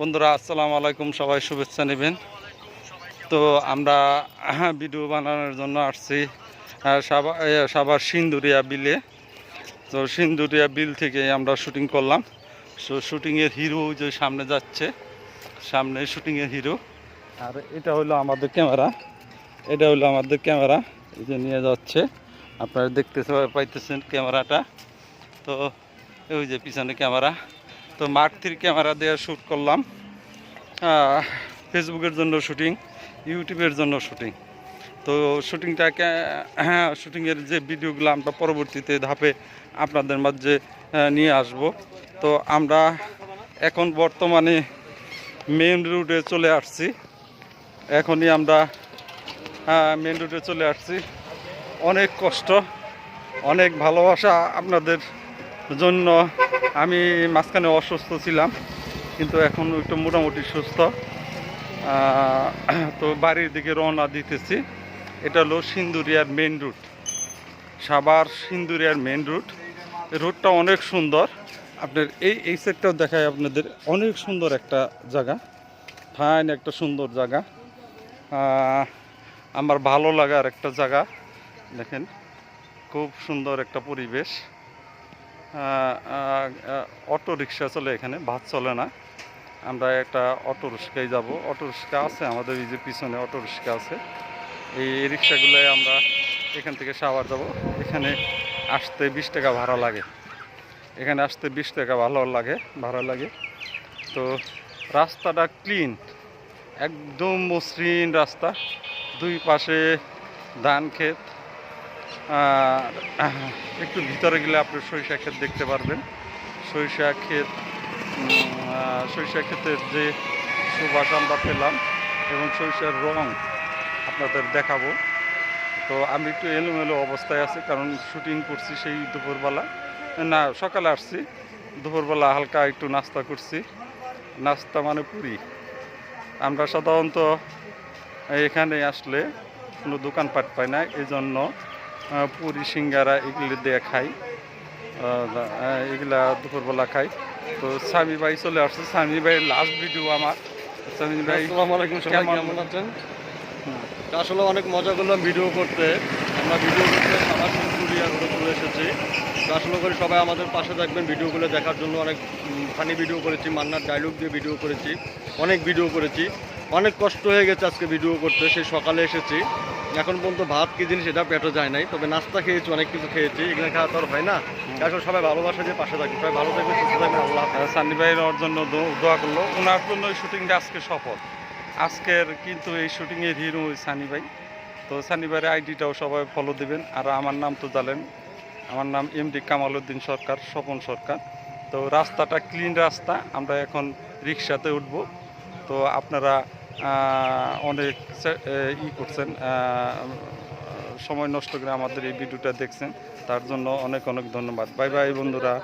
বন্ধুরা, আসসালামু আলাইকুম, সবাই শুভেচ্ছা নেবেন। তো আমরা ভিডিও বানানোর জন্য আসছি সাবার সিন্দুরিয়া বিলে। তো সিন্দুরিয়া বিল থেকে আমরা শুটিং করলাম। সো শুটিংয়ের হিরো যে সামনে যাচ্ছে, সামনে শুটিংয়ের হিরো। আর এটা হলো আমাদের ক্যামেরা, এটা হলো আমাদের ক্যামেরা, এই যে নিয়ে যাচ্ছে। আপনারা দেখতে পাইতেছেন ক্যামেরাটা। তো ওই যে পিছনে ক্যামেরা। তো মার্ক থ্রি ক্যামেরা দিয়ে শ্যুট করলাম। ফেসবুকের জন্য শুটিং ইউটিউবের জন্য শুটিং তো শুটিংটাকে হ্যাঁ শুটিংয়ের যে ভিডিওগুলো আমরা পরবর্তীতে ধাপে আপনাদের মাঝে নিয়ে আসব। তো আমরা এখন বর্তমানে মেন রুটে চলে আসছি। এখনই আমরা মেন রুটে চলে আসছি। অনেক কষ্ট, অনেক ভালোবাসা আপনাদের জন্য আমি মাঝখানে অসুস্থ ছিলাম, কিন্তু এখন একটু মোটামুটি সুস্থ। তো বাড়ির দিকে রওনা দিতেছি। এটা হলো সিন্দুরিয়ার মেন রুট সাবার সিন্দুরিয়ার মেন রুট রুটটা অনেক সুন্দর। আপনার এই এই সাইডটাও দেখায় আপনাদের। অনেক সুন্দর একটা জায়গা। ফাইন একটা সুন্দর জায়গা। আমার ভালো লাগার একটা জায়গা। দেখেন, খুব সুন্দর একটা পরিবেশ। অটো রিক্সা চলে এখানে ভাত চলে না। আমরা একটা অটো রিক্সায় যাব। অটো রিক্সা আছে, আমাদের এই যে পিছনে অটো রিক্সা আছে। এই রিক্সাগুলোয় আমরা এখান থেকে সাবার যাব। এখানে আসতে বিশ টাকা ভাড়া লাগে। এখানে আসতে বিশ টাকা ভালো লাগে, ভাড়া লাগে। তো রাস্তাটা ক্লিন একদম মসৃণ রাস্তা। দুই পাশে ধান ক্ষেত একটু ভিতরে গেলে আপনি সরিষা ক্ষেত দেখতে পারবেন। সরিষা ক্ষেত সরিষা ক্ষেতের যে সুবাস আমরা পেলাম এবং সরিষার রং আপনাদের দেখাবো। তো আমি একটু এলোমেলো অবস্থায় আছি, কারণ শুটিং করছি সেই দুপুরবেলা। না, সকালে আসছি, দুপুরবেলা হালকা একটু নাস্তা করছি। নাস্তা মানে পুরি। আমরা সাধারণত এখানে আসলে কোনো দোকানপাট পাই না এই জন্য পুরি সিঙ্গারা এগুলি দিয়ে খাই। এগুলা দুপুরবেলা খাই। তো স্বামী ভাই চলে আসছে। স্বামী ভাইয়ের লাস্ট ভিডিও আমার। স্বামী ভাই আসসালামু আলাইকুম সবাই কেমন- আছেন? আসলে অনেক মজা করলাম ভিডিও করতে। আমরা ভিডিও করতে সুরিয়া ঘুরে চলে এসেছি। তো আসলে করি সবাই আমাদের পাশে থাকবেন ভিডিওগুলো দেখার জন্য। অনেক ফানি ভিডিও করেছি মান্নার ডায়লগ দিয়ে ভিডিও করেছি অনেক ভিডিও করেছি। অনেক কষ্ট হয়ে গেছে আজকে ভিডিও করতে। সেই সকালে এসেছি। এখন পর্যন্ত ভাত কি জিনিস এটা পেটে যায় নাই। তবে নাস্তা খেয়েছি অনেক কিছু খেয়েছি। এগুলো খাওয়া তো আর হয় না। আসলে সবাই ভালোবাসা দিয়ে পাশে থাকবে সবাই ভালো থাকবে সুস্থ থাকবে আল্লাহ সান্নি ভাইয়ের ওর জন্য দোয়া করল। ওনার জন্য এই শুটিংটা আজকে সফল। আজকের কিন্তু এই শুটিংয়ের হিরো ওই সানি ভাই। তো সানি ভাইয়ের আইডিটাও সবাই ফলো দিবেন। আর আমার নাম তো জানেন আমার নাম এমডি কামাল উদ্দিন সরকার স্বপন সরকার। তো রাস্তাটা ক্লিন রাস্তা আমরা এখন রিক্সাতে উঠব। তো আপনারা অনেক ই করছেন সময় নষ্ট করে আমাদের এই ভিডিওটা দেখছেন। তার জন্য অনেক অনেক ধন্যবাদ। বাই বাই বন্ধুরা।